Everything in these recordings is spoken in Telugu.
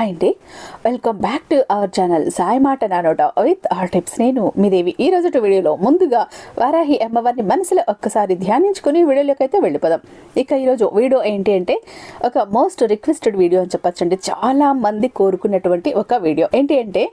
హాయ్ అండి. Welcome back to our channel Sai మాట నానోట విత్ ఆర్ టిప్స్ నేను మీ దేవి. ఈ రోజు వీడియోలో ముందుగా వారాహి అమ్మవారిని మనసులో ఒక్కసారి ధ్యానించుకుని వీడియోలోకి అయితే వెళ్ళిపోదాం. ఇక ఈరోజు వీడియో ఏంటి అంటే ఒక మోస్ట్ రిక్వెస్టెడ్ వీడియో అని చెప్పొచ్చండి. చాలా మంది కోరుకున్నటువంటి ఒక వీడియో ఏంటి అంటే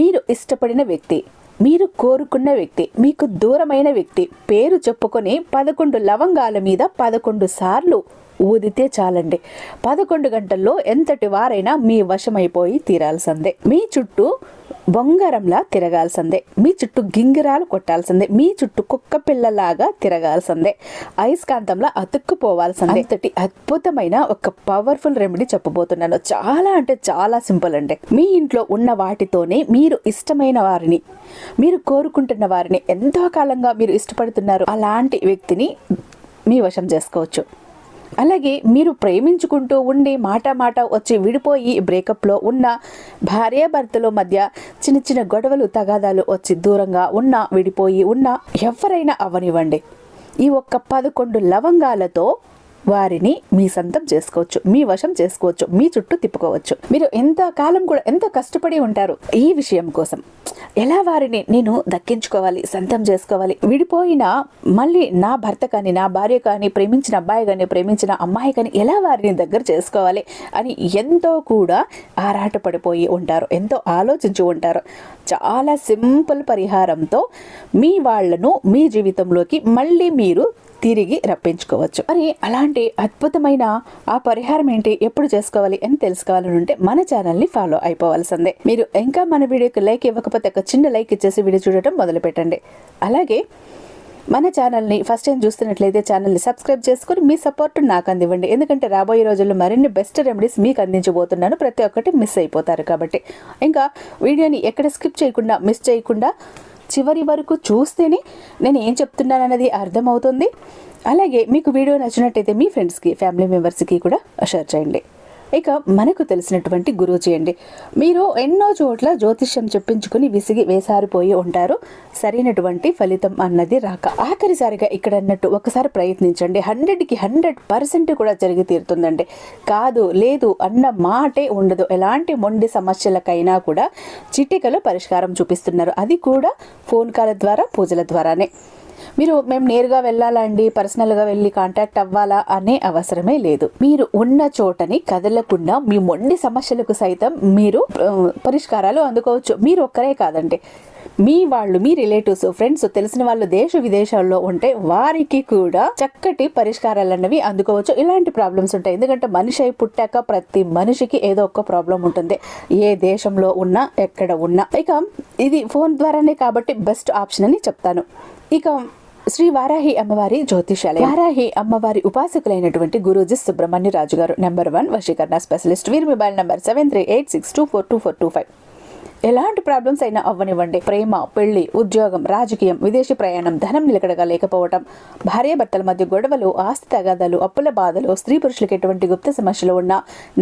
మీరు ఇష్టపడిన వ్యక్తి మీరు కోరుకున్న వ్యక్తి మీకు దూరమైన వ్యక్తి పేరు చెప్పుకొని పదకొండు లవంగాల మీద పదకొండు సార్లు ఊదితే చాలండి. పదకొండు గంటల్లో ఎంతటి వారైనా మీ వశమైపోయి తీరాల్సిందే. మీ చుట్టూ బొంగరంలా తిరగాల్సిందే. మీ చుట్టూ గింగిరాలు కొట్టాల్సిందే. మీ చుట్టూ కుక్క పిల్లలాగా తిరగాల్సిందే. అయస్కాంతంలా అతుక్కుపోవాల్సిందే. అంతటి అద్భుతమైన ఒక పవర్ఫుల్ రెమెడీ చెప్పబోతున్నాను. చాలా అంటే చాలా సింపుల్ అండి. మీ ఇంట్లో ఉన్న వాటితోనే మీరు ఇష్టమైన వారిని మీరు కోరుకుంటున్న వారిని ఎంతో కాలంగా మీరు ఇష్టపడుతున్నారు. అలాంటి వ్యక్తిని మీ వశం చేసుకోవచ్చు. అలాగే మీరు ప్రేమించుకుంటూ ఉండి మాట మాట వచ్చి విడిపోయి బ్రేకప్లో ఉన్న భార్యాభర్తల మధ్య చిన్న చిన్న గొడవలు తగాదాలు వచ్చి దూరంగా ఉన్నా విడిపోయి ఉన్నా ఎవరైనా అవనివ్వండి. ఈ ఒక్క పదకొండు లవంగాలతో వారిని మీ సొంతం చేసుకోవచ్చు మీ వశం చేసుకోవచ్చు మీ చుట్టూ తిప్పుకోవచ్చు. మీరు ఎంత కాలం కూడా ఎంత కష్టపడి ఉంటారు ఈ విషయం కోసం. ఎలా వారిని నేను దక్కించుకోవాలి సొంతం చేసుకోవాలి? విడిపోయిన మళ్ళీ నా భర్త కానీ నా భార్య కానీ ప్రేమించిన అబ్బాయి కానీ ప్రేమించిన అమ్మాయి కానీ ఎలా వారిని దగ్గర చేసుకోవాలి అని ఎంతో కూడా ఆరాటపడిపోయి ఉంటారు ఎంతో ఆలోచించి ఉంటారు. చాలా సింపుల్ పరిహారంతో మీ వాళ్ళను మీ జీవితంలోకి మళ్ళీ మీరు తిరిగి రప్పించుకోవచ్చు. మరి అలాంటి అద్భుతమైన ఆ పరిహారం ఏంటి? ఎప్పుడు చేసుకోవాలి అని తెలుసుకోవాలని ఉంటే మన ఛానల్ని ఫాలో అయిపోవాల్సిందే. మీరు ఇంకా మన వీడియోకి లైక్ ఇవ్వకపోతే ఒక చిన్న లైక్ ఇచ్చేసి వీడియో చూడటం మొదలు పెట్టండి అలాగే మన ఛానల్ని ఫస్ట్ టైం చూస్తున్నట్లయితే ఛానల్ని సబ్స్క్రైబ్ చేసుకుని మీ సపోర్ట్ నాకు అందివ్వండి. ఎందుకంటే రాబోయే రోజుల్లో మరిన్ని బెస్ట్ రెమెడీస్ మీకు అందించబోతున్నాను. ప్రతి ఒక్కటి మిస్ అయిపోతారు కాబట్టి. ఇంకా వీడియోని ఎక్కడ స్కిప్ చేయకుండా మిస్ చేయకుండా చివరి వరకు చూస్తేనే నేను ఏం చెప్తున్నానన్నది అర్థమవుతుంది. అలాగే మీకు వీడియో నచ్చినట్టయితే మీ ఫ్రెండ్స్కి ఫ్యామిలీ మెంబర్స్కి కూడా షేర్ చేయండి. ఇక మనకు తెలిసినటువంటి గురూజీ అండి. మీరు ఎన్నో చోట్ల జ్యోతిష్యం చెప్పించుకుని విసిగి వేసారిపోయి ఉంటారు. సరైనటువంటి ఫలితం అన్నది రాక. ఆఖరిసారిగా ఇక్కడ అన్నట్టు ఒకసారి ప్రయత్నించండి. హండ్రెడ్కి హండ్రెడ్ పర్సెంట్ కూడా జరిగి తీరుతుందండి. కాదు లేదు అన్న మాటే ఉండదు. ఎలాంటి మొండి సమస్యలకైనా కూడా చిటికలో పరిష్కారం చూపిస్తున్నారు. అది కూడా ఫోన్ కాల్ ద్వారా పూజల ద్వారానే. మీరు మేము నేరుగా వెళ్ళాలండి పర్సనల్గా వెళ్ళి కాంటాక్ట్ అవ్వాలా అనే అవసరమే లేదు. మీరు ఉన్న చోటని కదలకుండా మీ మొండి సమస్యలకు సైతం మీరు పరిష్కారాలు అందుకోవచ్చు. మీరు ఒక్కరే కాదండి. మీ వాళ్ళు మీ రిలేటివ్స్ ఫ్రెండ్స్ తెలిసిన వాళ్ళు దేశ విదేశాల్లో ఉంటే వారికి కూడా చక్కటి పరిష్కారాలు అన్నవి అందుకోవచ్చు. ఇలాంటి ప్రాబ్లమ్స్ ఉంటాయి. ఎందుకంటే మనిషి అయి పుట్టాక ప్రతి మనిషికి ఏదో ఒక ప్రాబ్లం ఉంటుంది. ఏ దేశంలో ఉన్నా ఎక్కడ ఉన్నా. ఇక ఇది ఫోన్ ద్వారానే కాబట్టి బెస్ట్ ఆప్షన్ అని చెప్తాను. ఇక శ్రీ వారాహి అమ్మవారి జ్యోతిషాలయం. వారాహి అమ్మవారి ఉపాసకులైనటువంటి గురూజీ సుబ్రహ్మణ్య రాజు గారు నెంబర్ వన్ వశీకరణ స్పెషలిస్ట్ వీరి mobile number seven three eight six two four two four two five ఎలాంటి ప్రాబ్లమ్స్ అయినా అవ్వనివ్వండి. ప్రేమ పెళ్ళి ఉద్యోగం రాజకీయం విదేశీ ప్రయాణం ధనం నిలకడగా లేకపోవటం భార్యాభర్తల మధ్య గొడవలు ఆస్తి తగాదాలు అప్పుల బాధలు స్త్రీ పురుషులకు ఎటువంటి గుప్త సమస్యలు ఉన్న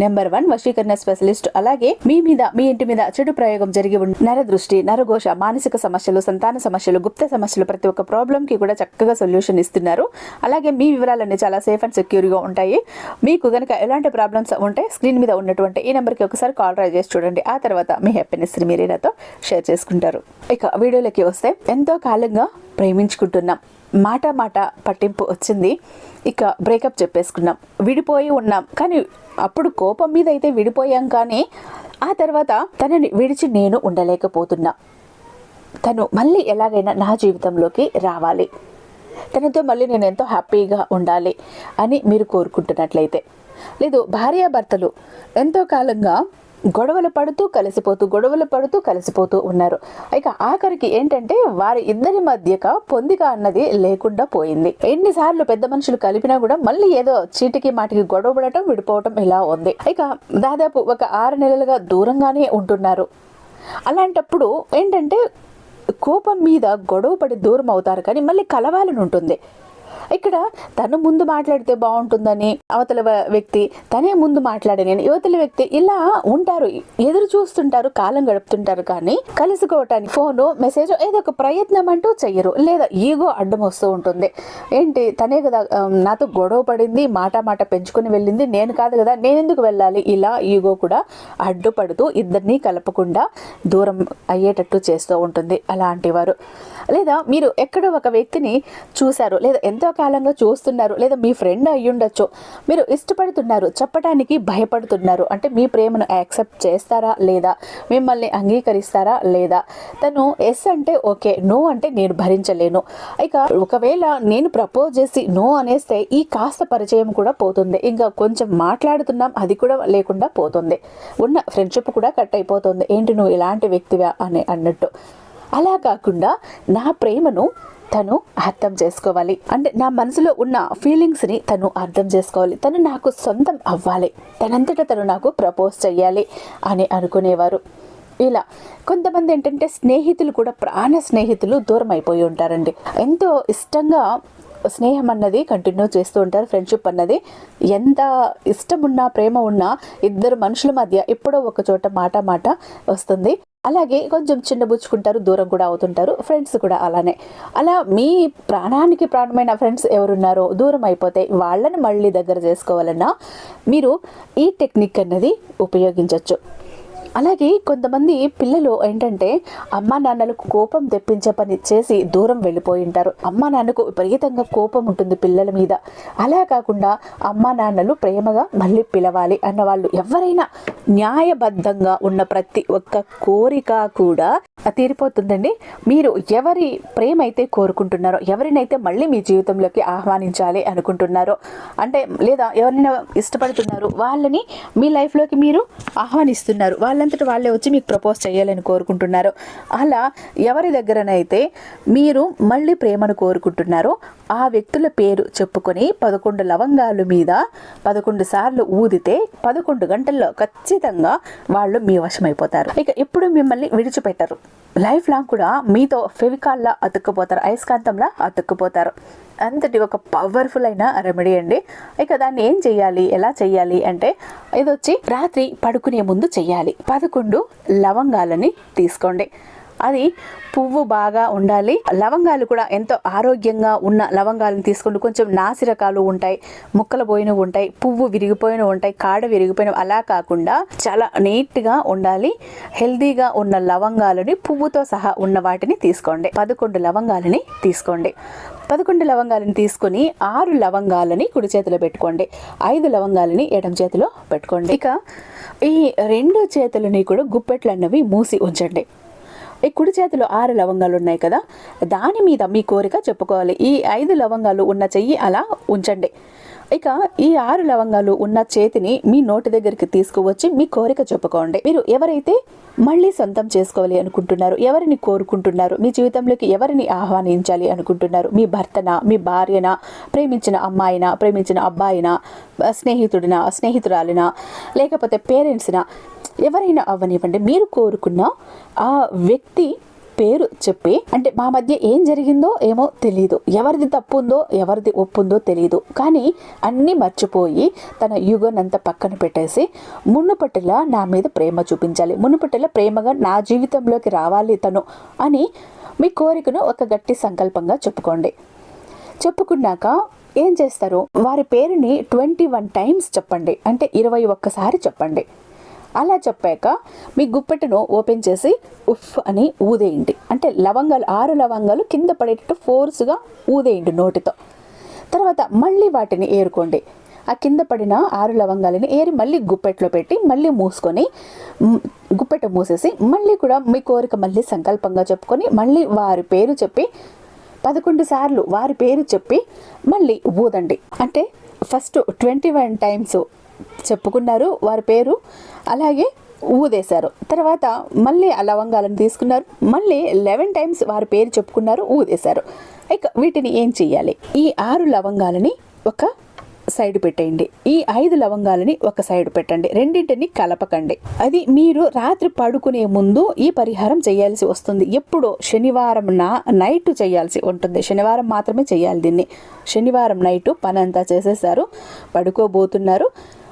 నెంబర్ వన్ వశీకరణ స్పెషలిస్ట్ అలాగే మీ మీద మీ ఇంటి మీద చెడు ప్రయోగం జరిగి ఉన్న నరదృష్టి నరఘోష మానసిక సమస్యలు సంతాన సమస్యలు గుప్త సమస్యలు ప్రతి ఒక్క ప్రాబ్లం కి కూడా చక్కగా సొల్యూషన్ ఇస్తున్నారు. అలాగే మీ వివరాలన్నీ చాలా సేఫ్ అండ్ సెక్యూర్గా ఉంటాయి. మీకు కనుక ఎలాంటి ప్రాబ్లమ్స్ ఉంటే స్క్రీన్ మీద ఉన్నటువంటి ఈ నెంబర్కి ఒకసారి కాల్ ట్రై చేసి చూడండి. ఆ తర్వాత మీ హ్యాపీనెస్ మీరే నాతో షేర్ చేసుకుంటారు. ఇక వీడియోలోకి వస్తే ఎంతో కాలంగా ప్రేమించుకుంటున్నాం. మాట మాట పట్టింపు వచ్చింది. ఇక బ్రేకప్ చెప్పేసుకున్నాం. విడిపోయి ఉన్నాం. కానీ అప్పుడు కోపం మీద అయితే విడిపోయాం కానీ ఆ తర్వాత తనని విడిచి నేను ఉండలేకపోతున్నా. తను మళ్ళీ ఎలాగైనా నా జీవితంలోకి రావాలి. తనతో మళ్ళీ నేను ఎంతో హ్యాపీగా ఉండాలి అని మీరు కోరుకుంటున్నట్లయితే. లేదు భార్యాభర్తలు ఎంతో కాలంగా గొడవలు పడుతూ కలిసిపోతూ గొడవలు పడుతూ కలిసిపోతూ ఉన్నారు. ఇక ఆఖరికి ఏంటంటే వారి ఇద్దరి మధ్యక పొందిక అన్నది లేకుండా పోయింది. ఎన్నిసార్లు పెద్ద మనుషులు కలిపినా కూడా మళ్ళీ ఏదో చీటికి మాటికి గొడవ పడటం విడిపోవటం ఇలా ఉంది. ఇక దాదాపు ఒక ఆరు నెలలుగా దూరంగానే ఉంటున్నారు. అలాంటప్పుడు ఏంటంటే కోపం మీద గొడవ పడి దూరం అవుతారు కానీ మళ్ళీ కలవాలని ఉంటుంది. ఇక్కడ తను ముందు మాట్లాడితే బాగుంటుందని అవతల వ్యక్తి తనే ముందు మాట్లాడని యువతల వ్యక్తి ఇలా ఉంటారు. ఎదురు చూస్తుంటారు కాలం గడుపుతుంటారు కానీ కలుసుకోవటానికి ఫోను మెసేజ్ ఏదో ఒక ప్రయత్నం అంటూ చెయ్యరు. లేదా ఈగో అడ్డం వస్తూ ఉంటుంది. ఏంటి? తనే కదా నాతో గొడవ పడింది మాట మాట పెంచుకుని వెళ్ళింది నేను కాదు కదా నేను ఎందుకు వెళ్ళాలి? ఇలా ఈగో కూడా అడ్డుపడుతూ ఇద్దరినీ కలపకుండా దూరం అయ్యేటట్టు చేస్తూ ఉంటుంది అలాంటి వారు. లేదా మీరు ఎక్కడో ఒక వ్యక్తిని చూశారు లేదా ఎంతో కాలంగా చూస్తున్నారు లేదా మీ ఫ్రెండ్ అయి ఉండొచ్చు మీరు ఇష్టపడుతున్నారు చెప్పడానికి భయపడుతున్నారు అంటే మీ ప్రేమను యాక్సెప్ట్ చేస్తారా లేదా మిమ్మల్ని అంగీకరిస్తారా లేదా తను ఎస్ అంటే ఓకే నో అంటే నేను భరించలేను. ఇక ఒకవేళ నేను ప్రపోజ్ చేసి నో అనేస్తే ఈ కాస్త పరిచయం కూడా పోతుంది. ఇంకా కొంచెం మాట్లాడుతున్నాం అది కూడా లేకుండా పోతుంది. ఉన్న ఫ్రెండ్షిప్ కూడా కట్ అయిపోతుంది. ఏంటి నువ్వు ఇలాంటి వ్యక్తివా అని అన్నట్టు. అలా కాకుండా నా ప్రేమను తను అర్థం చేసుకోవాలి. అంటే నా మనసులో ఉన్న ఫీలింగ్స్ని తను అర్థం చేసుకోవాలి. తను నాకు సొంతం అవ్వాలి. తనంతటా తను నాకు ప్రపోజ్ చెయ్యాలి అని అనుకునేవారు. ఇలా కొంతమంది ఏంటంటే స్నేహితులు కూడా ప్రాణ స్నేహితులు దూరం అయిపోయి ఉంటారండి. ఎంతో ఇష్టంగా స్నేహం అన్నది కంటిన్యూ చేస్తూ ఉంటారు. ఫ్రెండ్షిప్ అన్నది ఎంత ఇష్టం ఉన్నా ప్రేమ ఉన్నా ఇద్దరు మనుషుల మధ్య ఎప్పుడో ఒక చోట మాట మాట వస్తుంది. అలాగే కొంచెం చిన్నబుచ్చుకుంటారు దూరం కూడా అవుతుంటారు ఫ్రెండ్స్ కూడా అలానే. అలా మీ ప్రాణానికి ప్రాణమైన ఫ్రెండ్స్ ఎవరున్నారో దూరం అయిపోతే వాళ్ళని మళ్ళీ దగ్గర చేసుకోవాలన్నా మీరు ఈ టెక్నిక్ అన్నది ఉపయోగించవచ్చు అలాగే కొంతమంది పిల్లలు ఏంటంటే అమ్మా నాన్నలకు కోపం తెప్పించే పని చేసి దూరం వెళ్ళిపోయి ఉంటారు. అమ్మా నాన్నకు విపరీతంగా కోపం ఉంటుంది పిల్లల మీద. అలా కాకుండా అమ్మా నాన్నలు ప్రేమగా మళ్ళీ పిలవాలి అన్న వాళ్ళు ఎవరైనా న్యాయబద్ధంగా ఉన్న ప్రతి ఒక్క కోరిక కూడా తీరిపోతుందండి. మీరు ఎవరి ప్రేమ అయితే కోరుకుంటున్నారో ఎవరినైతే మళ్ళీ మీ జీవితంలోకి ఆహ్వానించాలి అనుకుంటున్నారో అంటే లేదా ఎవరినైనా ఇష్టపడుతున్నారు వాళ్ళని మీ లైఫ్లోకి మీరు ఆహ్వానిస్తున్నారు వాళ్ళ వాళ్ళంతటి వాళ్ళే వచ్చి మీకు ప్రపోజ్ చేయాలని కోరుకుంటున్నారు. అలా ఎవరి దగ్గరనైతే మీరు మళ్ళీ ప్రేమను కోరుకుంటున్నారో ఆ వ్యక్తుల పేరు చెప్పుకొని పదకొండు లవంగాలు మీద పదకొండు సార్లు ఊదితే పదకొండు గంటల్లో ఖచ్చితంగా వాళ్ళు మీ వశమైపోతారు. ఇక ఎప్పుడు మిమ్మల్ని విడిచిపెట్టరు. లైఫ్ లాంగ్ కూడా మీతో ఫెవికాల్లా అతుక్కుపోతారు అయస్కాంతంలా అతుక్కుపోతారు. అంతటి ఒక పవర్ఫుల్ అయిన రెమెడీ అండి. ఇక దాన్ని ఏం చెయ్యాలి ఎలా చెయ్యాలి అంటే ఇది వచ్చి రాత్రి పడుకునే ముందు చెయ్యాలి పదకొండు లవంగాలని తీసుకోండి. అది పువ్వు బాగా ఉండాలి. లవంగాలు కూడా ఎంతో ఆరోగ్యంగా ఉన్న లవంగాలను తీసుకుంటూ కొంచెం నాసిరకాలు ఉంటాయి ముక్కలు పోయినవి ఉంటాయి పువ్వు విరిగిపోయినవి ఉంటాయి కాడ విరిగిపోయినవి అలా కాకుండా చాలా నీట్గా ఉండాలి. హెల్దీగా ఉన్న లవంగాలని పువ్వుతో సహా ఉన్న వాటిని తీసుకోండి. పదకొండు లవంగాలని తీసుకోండి. పదకొండు లవంగాలను తీసుకొని ఆరు లవంగాలని కుడి చేతిలో పెట్టుకోండి. ఐదు లవంగాలని ఎడం చేతిలో పెట్టుకోండి. ఇక ఈ రెండు చేతులని కూడా గుప్పెట్లు అన్నవి మూసి ఉంచండి. ఈ కుడి చేతిలో ఆరు లవంగాలు ఉన్నాయి కదా దాని మీద మీ కోరిక చెప్పుకోవాలి. ఈ ఐదు లవంగాలు ఉన్న చెయ్యి అలా ఉంచండి. ఇక ఈ ఆరు లవంగాలు ఉన్న చేతిని మీ నోటి దగ్గరికి తీసుకువచ్చి మీ కోరిక చెప్పుకోండి. మీరు ఎవరైతే మళ్ళీ సొంతం చేసుకోవాలి అనుకుంటున్నారు ఎవరిని కోరుకుంటున్నారు మీ జీవితంలోకి ఎవరిని ఆహ్వానించాలి అనుకుంటున్నారు మీ భర్తనా మీ భార్యనా ప్రేమించిన అమ్మాయినా ప్రేమించిన అబ్బాయినా స్నేహితుడినా స్నేహితురాలినా లేకపోతే పేరెంట్స్నా ఎవరైనా అవ్వనివ్వండి. మీరు కోరుకున్న ఆ వ్యక్తి పేరు చెప్పి అంటే మా మధ్య ఏం జరిగిందో ఏమో తెలియదు ఎవరిది తప్పు ఉందో ఎవరిది ఒప్పు ఉందో తెలియదు కానీ అన్నీ మర్చిపోయి తన యుగనంతా పక్కన పెట్టేసి మునుపటిలా నా మీద ప్రేమ చూపించాలి. మునుపటిలా ప్రేమగా నా జీవితంలోకి రావాలి తను అని మీ కోరికను ఒక గట్టి సంకల్పంగా చెప్పుకోండి. చెప్పుకున్నాక ఏం చేస్తారు? వారి పేరుని ట్వంటీ వన్ టైమ్స్ చెప్పండి. అంటే ఇరవై ఒక్కసారి చెప్పండి. అలా చెప్పాక మీ గుప్పెట్టును ఓపెన్ చేసి ఉఫ్ అని ఊదేయండి. అంటే లవంగాలు ఆరు లవంగాలు కింద పడేటట్టు ఫోర్స్గా ఊదేయండి నోటితో. తర్వాత మళ్ళీ వాటిని ఏరుకోండి. ఆ కింద పడిన ఆరు లవంగాలని ఏరి మళ్ళీ గుప్పెట్లో పెట్టి మళ్ళీ మూసుకొని గుప్పెట మూసేసి మళ్ళీ కూడా మీ కోరిక మళ్ళీ సంకల్పంగా చెప్పుకొని మళ్ళీ వారి పేరు చెప్పి పదకొండు సార్లు వారి పేరు చెప్పి మళ్ళీ ఊదండి. అంటే ఫస్ట్ ట్వంటీ వన్ టైమ్స్ చెప్పుకున్నారు. వారి పేరు అలాగే ఊదేశారు తర్వాత మళ్ళీ ఆ లవంగాలను తీసుకున్నారు. మళ్ళీ లెవెన్ టైమ్స్ వారి పేరు చెప్పుకున్నారు ఊదేశారు ఇక వీటిని ఏం చెయ్యాలి? ఈ ఆరు లవంగాలని ఒక సైడ్ పెట్టేయండి. ఈ ఐదు లవంగాలని ఒక సైడ్ పెట్టండి. రెండింటిని కలపకండి. అది మీరు రాత్రి పడుకునే ముందు ఈ పరిహారం చేయాల్సి వస్తుంది. ఎప్పుడో శనివారం నా నైట్ చేయాల్సి ఉంటుంది. శనివారం మాత్రమే చేయాలి దీన్ని. శనివారం నైట్ పని అంతా చేసేసారు పడుకోబోతున్నారు.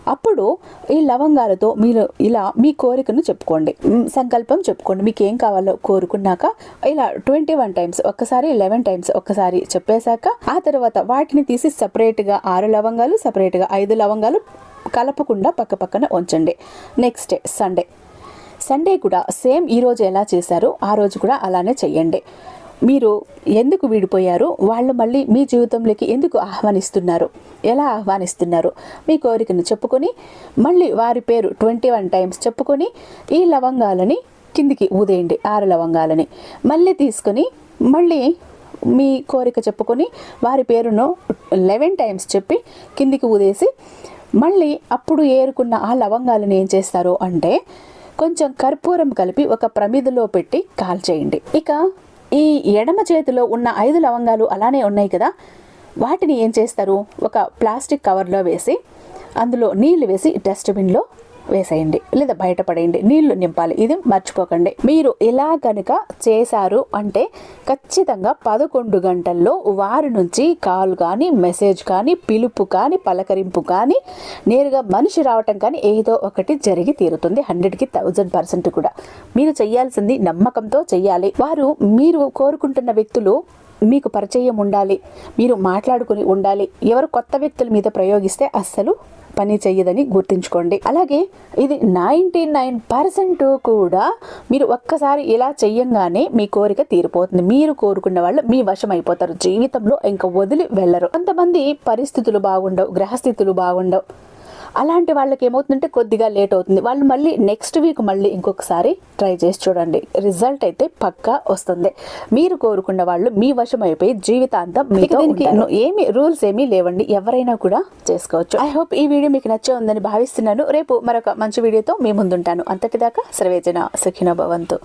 అప్పుడు ఈ లవంగాలతో మీరు ఇలా మీ కోరికను చెప్పుకోండి. సంకల్పం చెప్పుకోండి. మీకు ఏం కావాలో కోరుకున్నాక ఇలా ట్వంటీ వన్ టైమ్స్ ఒక్కసారి లెవెన్ టైమ్స్ ఒక్కసారి చెప్పేశాక ఆ తర్వాత వాటిని తీసి సపరేట్గా ఆరు లవంగాలు సపరేట్గా ఐదు లవంగాలు కలపకుండా పక్క పక్కన ఉంచండి. Next day Sunday. సండే కూడా సేమ్ ఈరోజు ఎలా చేశారో ఆ రోజు కూడా అలానే చెయ్యండి. మీరు ఎందుకు విడిపోయారు? వాళ్ళు మళ్ళీ మీ జీవితంలోకి ఎందుకు ఆహ్వానిస్తున్నారు? ఎలా ఆహ్వానిస్తున్నారు? మీ కోరికను చెప్పుకొని మళ్ళీ వారి పేరు ట్వంటీ వన్ టైమ్స్ చెప్పుకొని ఈ లవంగాలని కిందికి ఊదేయండి ఆరు లవంగాలని. మళ్ళీ తీసుకొని మళ్ళీ మీ కోరిక చెప్పుకొని వారి పేరును లెవెన్ టైమ్స్ చెప్పి కిందికి ఊదేసి మళ్ళీ అప్పుడు ఏరుకున్న ఆ లవంగాలను ఏం చేస్తారు అంటే కొంచెం కర్పూరం కలిపి ఒక ప్రమిదలో పెట్టి కాల్చేయండి. ఇక ఈ ఎడమ చేతిలో ఉన్న ఐదు లవంగాలు అలానే ఉన్నాయి కదా. వాటిని ఏం చేస్తారు? ఒక ప్లాస్టిక్ కవర్లో వేసి అందులో నీళ్ళు వేసి డస్ట్బిన్లో వేసేయండి లేదా బయటపడేయండి నీళ్ళు నింపాలి. ఇది మర్చిపోకండి. మీరు ఇలా కనుక చేశారు అంటే ఖచ్చితంగా పదకొండు గంటల్లో వారి నుంచి కాల్ కానీ మెసేజ్ కానీ పిలుపు కానీ పలకరింపు కానీ నేరుగా మనిషి రావటం కానీ ఏదో ఒకటి జరిగి తీరుతుంది. హండ్రెడ్కి థౌజండ్ పర్సెంట్ కూడా. మీరు చేయాల్సింది నమ్మకంతో చేయాలి. వారు మీరు కోరుకుంటున్న వ్యక్తులు మీకు పరిచయం ఉండాలి. మీరు మాట్లాడుకుని ఉండాలి. ఎవరు కొత్త వ్యక్తుల మీద ప్రయోగిస్తే అస్సలు పని చెయ్యదని గుర్తుంచుకోండి. అలాగే ఇది నైంటీ నైన్ పర్సెంట్ కూడా మీరు ఒక్కసారి ఇలా చెయ్యంగానే మీ కోరిక తీరిపోతుంది. మీరు కోరుకున్న వాళ్ళు మీ వశం అయిపోతారు. జీవితంలో ఇంకా వదిలి వెళ్ళరు. కొంతమంది పరిస్థితులు బాగుండవు గ్రహస్థితులు బాగుండవు. అలాంటి వాళ్ళకి ఏమవుతుందంటే కొద్దిగా లేట్ అవుతుంది. వాళ్ళు మళ్ళీ నెక్స్ట్ వీక్ మళ్ళీ ఇంకొకసారి ట్రై చేసి చూడండి. రిజల్ట్ అయితే పక్కా వస్తుంది. మీరు కోరుకున్న వాళ్ళు మీ వశం అయిపోయి జీవితాంతం మీతో దీనికి ఏమి రూల్స్ ఏమీ లేవండి. ఎవరైనా కూడా చేసుకోవచ్చు. ఐ హోప్ ఈ వీడియో మీకు నచ్చే ఉందని భావిస్తున్నాను. రేపు మరొక మంచి వీడియోతో మీ ముందుంటాను. అంతటిదాకా సర్వేజన సుఖినో భవంతు.